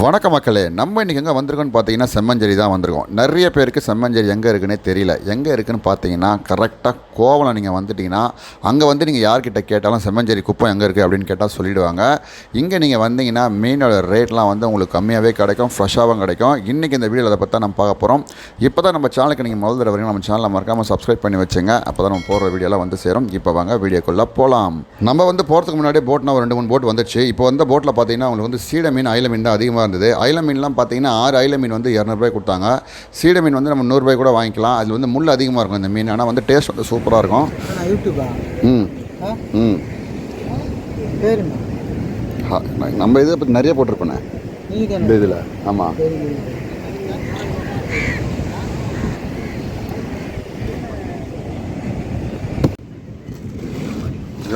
வணக்க மக்களே நம்ம இன்றைக்கி எங்கே வந்திருக்கோம்னு பார்த்தீங்கன்னா செம்மஞ்சேரி தான் வந்திருக்கோம். நிறைய பேருக்கு செம்மஞ்சேரி எங்கே இருக்குன்னே தெரியல. எங்கே இருக்குன்னு பார்த்தீங்கன்னா கரெக்டாக கோவலம் நீங்கள் வந்துட்டீங்கன்னா அங்கே வந்து நீங்கள் யார்கிட்ட கேட்டாலும் செம்மஞ்சேரி குப்பம் எங்கே இருக்குது அப்படின்னு கேட்டால் சொல்லிடுவாங்க. இங்கே நீங்கள் வந்தீங்கன்னா மீனோட ரேட்லாம் வந்து உங்களுக்கு கம்மியாகவே கிடைக்கும் ஃப்ரெஷ்ஷாகவும் கிடைக்கும். இன்றைக்கி இந்த வீடியோ அதை பற்றி நம்ம பார்க்க போகிறோம் இப்போ தான் நம்ம சேனலுக்கு நீங்கள் முதல் தடவை நம்ம சேனலை மறக்காமல் சப்ஸ்கிரைப் பண்ணி வச்சுங்க. அப்போ தான் நம்ம போடுற வீடியோலாம் வந்து சேரும். இப்போ வாங்க வீடியோக்குள்ளே போகலாம் நம்ம வந்து போகிறதுக்கு முன்னாடி போட்னா ஒரு ரெண்டு மூணு போட் வந்துச்சு இப்போ வந்த போட்டில் பார்த்தீங்கன்னா உங்களுக்கு வந்து சீட மீன் அயில மீன் தான் அதிகமாக இருந்தது அயில மீன்லாம் பார்த்தீங்கன்னா ஆறு அயில மீன் வந்து இரநூறுபாய் கொடுத்தாங்க. சீடை மீன் வந்து நம்ம நூறுரூபாய் கூட வாங்கிக்கலாம். அதில் வந்து முள் அதிகமாக இருக்கும் இந்த மீன். ஆனால் வந்து டேஸ்ட் வந்து சூப்பராக இருக்கும். ம். ம். நம்ம இதை பற்றி நிறைய போட்டிருப்பேனே நீங்கள் இந்த இதில். ஆமாம் சரி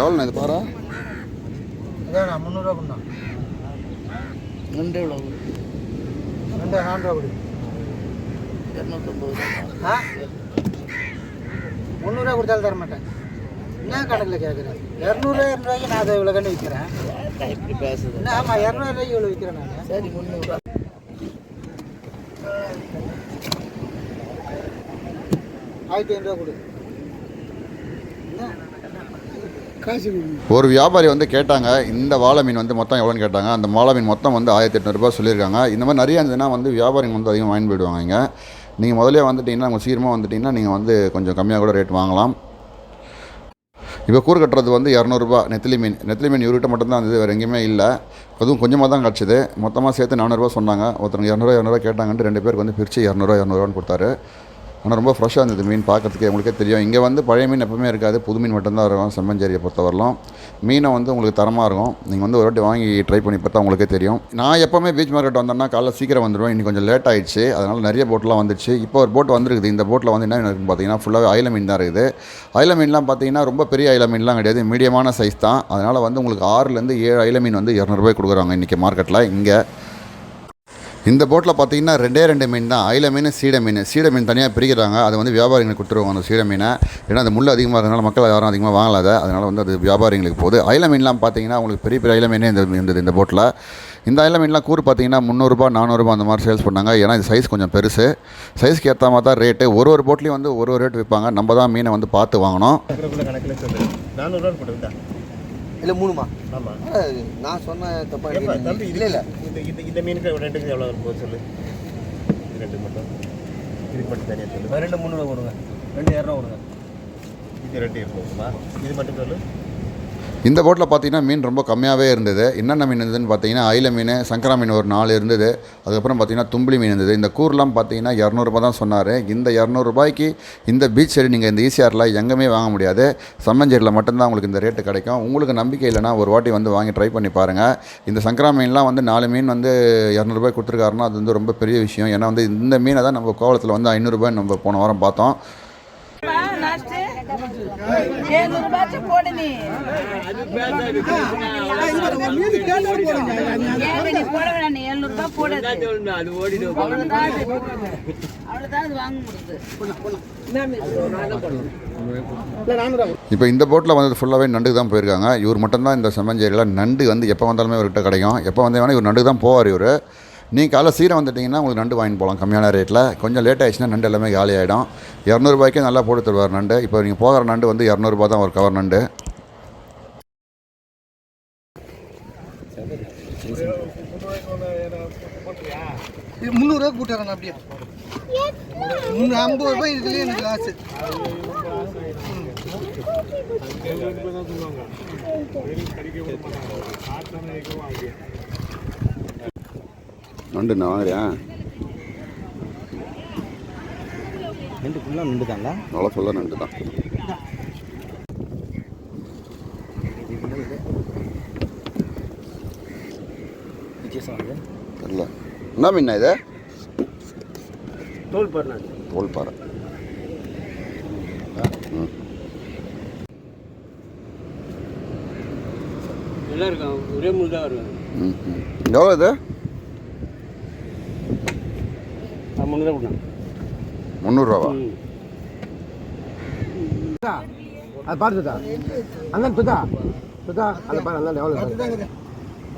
எவ்வளோ இது பாரா முந்நூறுரூவா ரெண்டு எவ்வளோ ரெண்டு நானூறுரூவா கொடு. இரநூத்தம்பது ஆ? முந்நூறுரூவா கொடுத்தாலும் தர மாட்டேன் என்ன கணக்கில் கேட்குறேன் இரநூறுவா இரநூறுவாய்க்கு நான் அதை இவ்வளோ கண்டு விற்கிறேன் இப்படி பேசுது. ஆமாம் இரநூறுவாய்க்கு இவ்வளோ விற்கிறேன் நான். சரி முந்நூறுரூவா ஆயிரத்தி ஐநூறுரூவா கொடு. என்ன? காசு ஒரு வியாபாரி வந்து கேட்டாங்க இந்த வாழை மீன் வந்து மொத்தம் எவ்வளோன்னு கேட்டாங்க. அந்த வாழை மீன் மொத்தம் வந்து ஆயிரத்தி எட்நூறுபா சொல்லியிருக்காங்க. இந்த மாதிரி நிறைய இருந்ததுன்னா வந்து வியாபாரிங்க வந்து அதிகமாக வாங்கி போயிடுவாங்க இங்கே. நீங்கள் முதலே வந்துட்டீங்கன்னா உங்கள் சீக்கிரமாக வந்துட்டீங்கன்னா நீங்கள் வந்து கொஞ்சம் கம்மியாக கூட ரேட் வாங்கலாம். இப்போ கூறு கட்டுறது வந்து இரநூறுபா நெத்திலி மீன். நெத்திலி மீன் இவர்கிட்ட மட்டும்தான் இருந்தது வேறு எங்கேயுமே இல்லை. அதுவும் கொஞ்சமாக தான் கிடச்சிது. மொத்தமாக சேர்த்து நானூறுரூவா சொன்னாங்க. ஒருத்தருக்கு இரநூறுவா இரநூறுவா கேட்டாங்கன்ட்டு ரெண்டு பேருக்கு வந்து பிரித்து இரநூறுவா இரநூறுவான்னு கொடுத்தாரு. ஆனால் ரொம்ப ஃப்ரெஷ்ஷாக இருந்தது மீன் பார்க்கறதுக்கே உங்களுக்கே தெரியும். இங்கே வந்து பழைய மீன் எப்பவுமே இருக்காது. புது மீன் மட்டும்தான் இருக்கும் செம்மஞ்சேரியை பொறுத்தவரையிலும். மீனை வந்து உங்களுக்கு தரமாக இருக்கும். நீங்கள் வந்து ஒரு வாட்டி வாங்கி ட்ரை பண்ணி பார்த்தா உங்களுக்கே தெரியும். நான் எப்போவுமே பீச் மார்க்கெட் வந்தேன்னா காலைல சீக்கிரம் வந்துடுவேன் இன்னைக்கு கொஞ்சம் லேட் ஆயிடுச்சு. அதனால் நிறைய போட்லாம் வந்துச்சு இப்போ ஒரு போட் வந்துருக்குது. இந்த போட்டில் வந்து என்ன இருக்குன்னு பார்த்தீங்கன்னா ஃபுல்லாகவே அயில மீன் தான் இருக்குது. அயில மீன்லாம் பார்த்தீங்கன்னா ரொம்ப பெரிய அயில மீன்லாம் கிடையாது. மீடியமான சைஸ் தான். அதனால் வந்து உங்களுக்கு ஆறுலேருந்து ஏழு அயில மீன் வந்து இரநூறுபாய் கொடுக்குறாங்க இன்றைக்கி மார்க்கெட்டில் இங்கே இந்த போட்டில் பார்த்தீங்கன்னா ரெண்டே ரெண்டு மீன் தான். அயில மீன் சீடை மீன். சீடை மீன் தனியாக பிரிக்கிறாங்க. அதை வந்து வியாபாரிங்களுக்கு கொடுத்துருவாங்க அந்த சீடை மீனை. ஏன்னா அந்த முள் அதிகமாக இருக்கிறதுனால மக்கள் யாரும் அதிகமாக வாங்கலாத அதனால் வந்து அது வியாபாரிங்களுக்கு போகுது. அயில மீன்லாம் பார்த்தீங்கன்னா உங்களுக்கு பெரிய பெரிய அயில மீனே இந்த இருந்தது இந்த போட்டில் இந்த அயில மீன்லாம் கூறு பார்த்தீங்கன்னா முந்நூறுரூபா நானூறுரூபா அந்த மாதிரி சேல்ஸ் பண்ணாங்க. ஏன்னா இது சைஸ் கொஞ்சம் பெருசு. சைஸ்க்கு ஏற்ற மாதிரி தான் ரேட்டு ஒரு ஒரு போட்லேயும் வந்து ஒரு ஒரு ரேட் விற்பாங்க. நம்ம தான் மீனை வந்து பார்த்து வாங்கணும். இல்லை மூணுமா? ஆமாம் நான் சொன்ன தப்பா தம்பி இல்லை இல்லை. இந்த இந்த இந்த மீனுக்கு ரெண்டுக்கு எவ்வளோ இருக்கும் சொல்லு. இது ரெண்டு மட்டும். இதுக்கு மட்டும் தனியாக சொல்லு. ரெண்டு முந்நூறுவா கொடுங்க ரெண்டு இரநூறுவா கொடுங்க. இது ரெண்டு இருக்குமா இது மட்டும் சொல்லு. இந்த போட்டில் பார்த்தீங்கன்னா மீன் ரொம்ப கம்மியாகவே இருந்தது. என்னென்ன மீன் இருந்ததுன்னு பார்த்தீங்கன்னா அயில மீன் சங்கரா மீன் ஒரு நாலு இருந்தது. அதுக்கப்புறம் பார்த்தீங்கன்னா தும்பளி மீன் இருந்தது. இந்த கூர்லாம் பார்த்தீங்கன்னா இரநூறுபா தான் சொன்னார். இந்த இரநூறுபாய்க்கு இந்த பீச் சைடு நீங்கள் இந்த ஈசிஆரில் எங்கேயுமே வாங்க முடியாது. சம்மஞ்சேரியில் மட்டும்தான் உங்களுக்கு இந்த ரேட்டு கிடைக்கும். உங்களுக்கு நம்பிக்கை இல்லைன்னா ஒரு வாட்டி வந்து வாங்கி ட்ரை பண்ணி பாருங்கள் இந்த சங்கரா மீன்லாம் வந்து நாலு மீன் வந்து இரநூறுபாய் கொடுத்துருக்காருன்னா அது வந்து ரொம்ப பெரிய விஷயம். ஏன்னா வந்து இந்த மீனை தான் நம்ம கோவலத்தில் வந்து ஐநூறுரூபாய் நம்ம போன வாரம் பார்த்தோம். ஏழ்நூறு ரூபாய்க்கு போடு நீ போட வேணாம் நீ ரூபாய் அவ்வளவுதான் அவ்வளவுதான் அது வாங்க முடியுது இப்போ இந்த போட்டில் வந்து ஃபுல்லாகவே நண்டு தான் போயிருக்காங்க. இவர் மட்டும்தான் இந்த செம்மஞ்சேரியில் நண்டு வந்து எப்போ வந்தாலுமே இவர்கிட்ட கிடைக்கும். எப்போ வந்தே இவர் நண்டு தான் போவார் இவர். நீங்கள் காலைல சீரம் வந்துட்டிங்கன்னா உங்களுக்கு நண்டு வாங்கிட்டு போகலாம் கம்மியான ரேட்டில் கொஞ்சம் லேட் ஆயிடுச்சுன்னா நண்டு எல்லாமே காலி ஆகிடும் இரநூறுபாய்க்கே நல்லா போட்டு தருவார் நண்டு. இப்போ நீங்கள் போகிற நண்டு வந்து இரநூறுபா தான் ஒரு கவர் நண்டு. முந்நூறுரூவா கூட்டுறேன் அப்படியே. ஐம்பது ரூபாய் இதுலேயே எனக்கு லாஸு நண்டு வாங்குறியா? ரெண்டு ஃபுல்லாக நின்று தாங்களா நல்லா சொல்ல நண்டு தான் தெரியல. என்ன மீன் இது? தோல் பாருங்க தோல் பாறை. ம். நல்லா இருக்கும் ஒரே முள் தான் வருவாங்க ம். எவ்வளோ இது? முந்நூறுவா கொடுங்க. முந்நூறுரூவா அது பாரு சுதா. அண்ணன் சுதா. சுதா அந்த பாரு அண்ணன் எவ்வளோ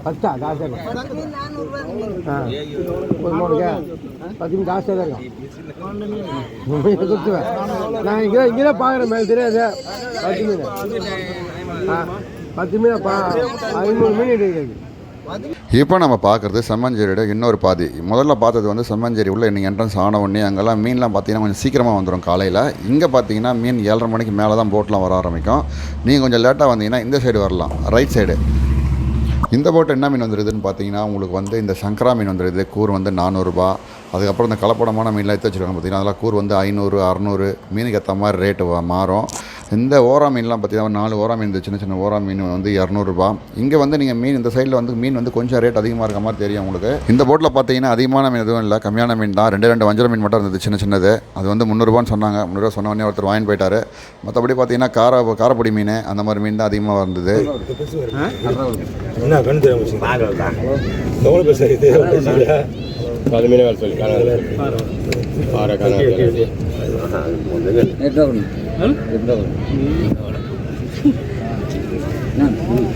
பத்து மீன் ஆ. ஒரு மூணுக்கா பத்து மீன் காசு தான் இருக்கும். கொடுத்துவேன் நான் இங்கே இங்கே தான் பார்க்குறேன் மேலே தெரியாது. பத்து மீன். ஆ பத்து மீன் பா ஐநூறு மீன் இருக்குது இப்போ நம்ம பார்க்குறது செம்மஞ்சேரியோட இன்னொரு பாதி. முதல்ல பார்த்தது வந்து செம்மஞ்சேரி. உள்ள இன்னைக்கு என்ட்ரன்ஸ் ஆன உடனே அங்கெல்லாம் மீன்லாம் பார்த்தீங்கன்னா கொஞ்சம் சீக்கிரமாக வந்துடும் காலையில். இங்கே பார்த்தீங்கன்னா மீன் ஏழரை மணிக்கு மேலே தான் போட்லாம் வர ஆரம்பிக்கும். நீங்கள் கொஞ்சம் லேட்டாக வந்தீங்கன்னா இந்த சைடு வரலாம். ரைட் சைடு இந்த போட்டு என்ன மீன் வந்துடுதுன்னு பார்த்தீங்கன்னா உங்களுக்கு வந்து இந்த சங்கரா மீன் வந்துடுது கூர் வந்து நானூறுரூபா அதுக்கப்புறம் இந்த கலப்படமான மீன்லாம் எடுத்து வச்சுருக்காங்க பார்த்தீங்கன்னா அதெல்லாம் கூர் வந்து ஐநூறு அறநூறு. மீனுக்கு ஏற்ற மாதிரி ரேட்டு மாறும். இந்த ஓரா மீன்லாம் பார்த்தீங்கன்னா நாலு ஓரா மீன் இந்த சின்ன சின்ன ஓரா மீன் வந்து இரநூறுபா. இங்கே வந்து நீங்கள் மீன் இந்த சைடில் வந்து மீன் வந்து கொஞ்சம் ரேட் அதிகமாக இருக்க மாதிரி தெரியும் உங்களுக்கு. இந்த போட்டில் பார்த்தீங்கன்னா அதிகமான மீன் எதுவும் இல்லை. கம்மியான மீன் தான். ரெண்டு ரெண்டு வஞ்சர மீன் மட்டும் இருந்தது சின்ன சின்னது. அது வந்து முந்நூறுபான்னு சொன்னாங்க. முந்நூறுவா சொன்ன உடனே ஒருத்தர் வாங்கிட்டு போயிட்டாரு. மற்றபடி பார்த்தீங்கன்னா கார காரப்பொடி மீன் அந்த மாதிரி மீன் தான் அதிகமாக இருந்தது. அது மீன் சொல்லி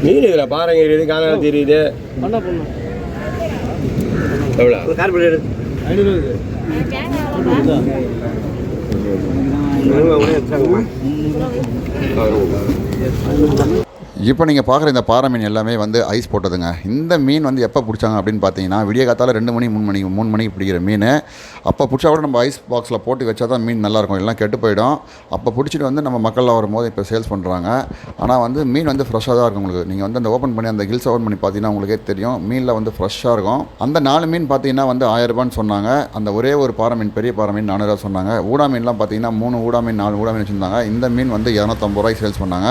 மீன் இதுல பாறைங்க இருக்குது காணாம தெரியுது. எவ்வளோ? இப்போ நீங்கள் பார்க்குற இந்த பாறை மீன் எல்லாமே வந்து ஐஸ் போட்டதுங்க. இந்த மீன் வந்து எப்போ பிடிச்சாங்க அப்படின்னு பார்த்தீங்கன்னா விடிய காத்தால் ரெண்டு மணி மூணு மணி மூணு மணிக்கு பிடிக்கிற மீன். அப்போ பிடிச்சா கூட நம்ம ஐஸ் பாக்ஸில் போட்டு வச்சா தான் மீன் நல்லாயிருக்கும். எல்லாம் கெட்டு போயிடும். அப்போ பிடிச்சிட்டு வந்து நம்ம மக்கள்லாம் வரும்போது இப்போ சேல்ஸ் பண்ணுறாங்க ஆனால் வந்து மீன் வந்து ஃப்ரெஷ்ஷாக தான் இருக்கும் உங்களுக்கு. நீங்கள் வந்து அந்த ஓப்பன் பண்ணி அந்த ஹில்ஸ் ஓப்பன் பண்ணி பார்த்தீங்கன்னா உங்களுக்கே தெரியும். மீனில் வந்து ஃப்ரெஷ்ஷாக இருக்கும். அந்த நாலு மீன் பார்த்தீங்கன்னா வந்து ஆயிரம் ரூபான்னு சொன்னாங்க. அந்த ஒரே ஒரு பாறை மீன் பெரிய பாறை மீன் நானூறுரூவா சொன்னாங்க. ஊடா மீன்லாம் பார்த்தீங்கன்னா மூணு ஊடா மீன் நாலு ஊடா மீன் வச்சுருந்தாங்க. இந்த மீன் வந்து இரநூத்தம்பது ரூபாய்க்கு சேல்ஸ் பண்ணாங்க.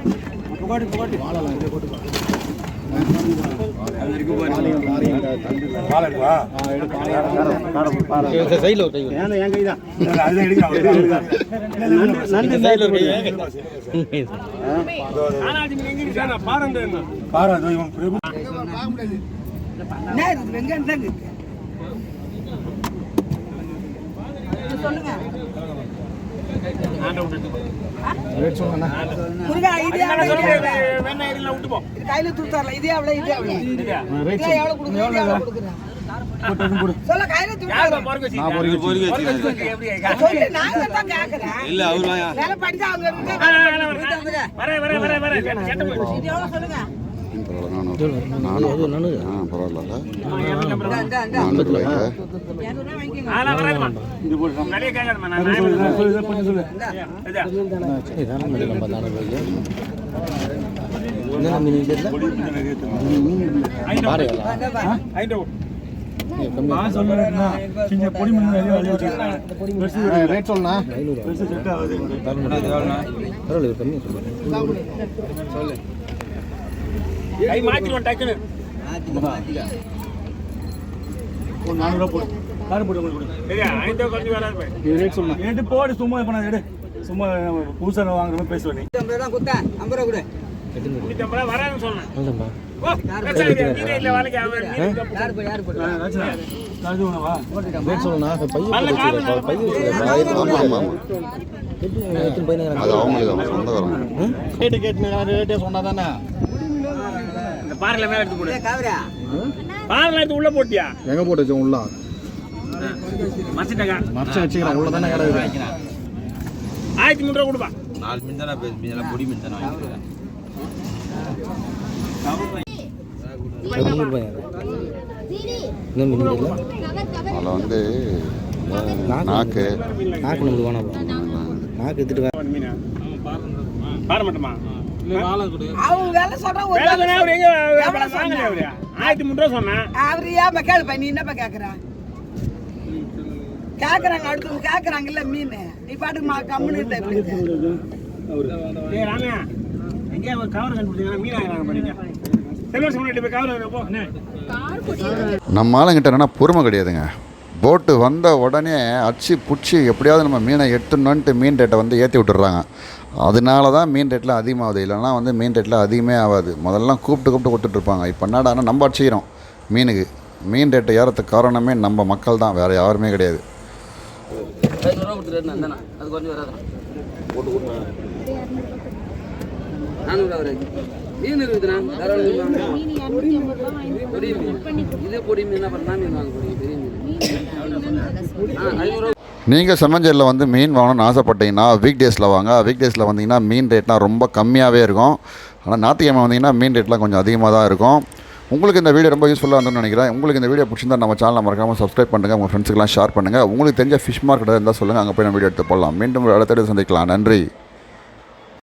சைடில் ஒரு கை சைடில் ஒரு கை வெங்காயம் இவன் கையில தூத்தாரல இதே அவ்வளவு இதே அவ்வளவு இதே எவ்வளவு கேக்குறேன் இல்ல அவரு சொல்லுங்க பரவாயில்ல. இந்த இந்த நானூறு ரூபாய்க்கு இரநூறுவா வாங்கிக்கோங்க என்ன மீன் தெரியல பாரு ரேட் சொல்லணா பரவாயில்ல கம்மி சொல்லு கை மாற்றிடுவோம் டக்குன்னு. சரியா? ஐந்து கொஞ்சம் வராது ரேட் சொல்லணும் எடு போடு சும்மா இப்போ நான் எடு. சும்மா புதுசாக வாங்குற மாதிரி பேசுவேன் நீ. ஐம்பது ரூபா கொடுத்தா ஐம்பது ரூபா கொடு. வராதுன்னு சொன்னேன். இல்லைம்மா. பாறையில மேல எடுத்து போடு. காவிரா பாறையில எடுத்து உள்ள போட்டியா? எங்க போட்டு வச்சோம் உள்ள? மறைச்சு வச்சுக்கிறேன். உள்ள தானே கிடக்குது. ஆயிரத்தி முந்நூறு கொடுப்பா. முந்நூறு பையன் என்ன மீன் தெரியல அதில் வந்து நாக்கு. நாக்கு. நம்மளுக்கு வேணாம் நாக்கு எடுத்துட்டு வர மீனா பாறை மட்டுமா? அவங்க வேலை சொல்றா ஒரு ஆயிரத்தி முந்நூறு சொன்னேன் அவரு ஏன் கேளுப்பா நீ என்னப்பா கேக்குற? கேக்குறாங்க அடுத்தவங்க கேக்குறாங்கல்ல மீன். நீ பாட்டுக்கு மா கம்முன்னு இருந்த எப்படி ராமையா எங்கேயா ஒரு கவர் கண்டுபிடிச்சீங்கன்னா மீன் பாருங்க. நம்ம ஆளுங்கிட்ட என்னென்னா பொறுமை கிடையாதுங்க. போட்டு வந்த உடனே அடிச்சு பிடிச்சி எப்படியாவது நம்ம மீனை எடுத்துடணுன்ட்டு மீன் ரேட்டை வந்து ஏற்றி விட்டுறாங்க அதனால தான் மீன் ரேட்டில் அதிகமாகுது. இல்லைன்னா வந்து மீன் ரேட்டில் அதிகமே ஆகாது. முதல்லாம் கூப்பிட்டு கூப்பிட்டு கொடுத்துட்ருப்பாங்க இப்போ என்னடா நம்ம அடிச்சுக்கிறோம் மீனுக்கு. மீன் ரேட்டை ஏறத்துக்கு காரணமே நம்ம மக்கள் தான். வேறு யாருமே கிடையாது. மீன் இருக்குதுண்ணா தாராளம் பொடி மீன் மீன் வாங்க போறீங்க. பெரிய மீன். நீங்கள் செம்மஞ்சேரியில் வந்து மீன் வாங்கணும்னு ஆசைப்பட்டீங்கன்னா வீக் டேஸில் வாங்க. வீக் டேஸில் வந்தீங்கன்னா மீன் ரேட்லாம் ரொம்ப கம்மியாகவே இருக்கும். ஆனால் ஞாயிற்றுக்கிழமை வந்தீங்கன்னா மீன் ரேட்லாம் கொஞ்சம் அதிகமாக தான் இருக்கும். உங்களுக்கு இந்த வீடியோ ரொம்ப யூஸ்ஃபுல்லாக இருந்ததுன்னு நினைக்கிறேன். உங்களுக்கு இந்த வீடியோ பிடிச்சிருந்தா நம்ம சேனலை மறக்காமல் சப்ஸ்கிரைப் பண்ணுங்கள் உங்கள் ஃப்ரெண்ட்ஸுக்கெல்லாம் ஷேர் பண்ணுங்கள் உங்களுக்கு தெரிஞ்ச ஃபிஷ் மார்க்கெட் இருந்தால் சொல்லுங்கள் அங்கே போய் நம்ம வீடியோ எடுத்து போடலாம். மீண்டும் அடுத்த சந்திக்கலாம். நன்றி.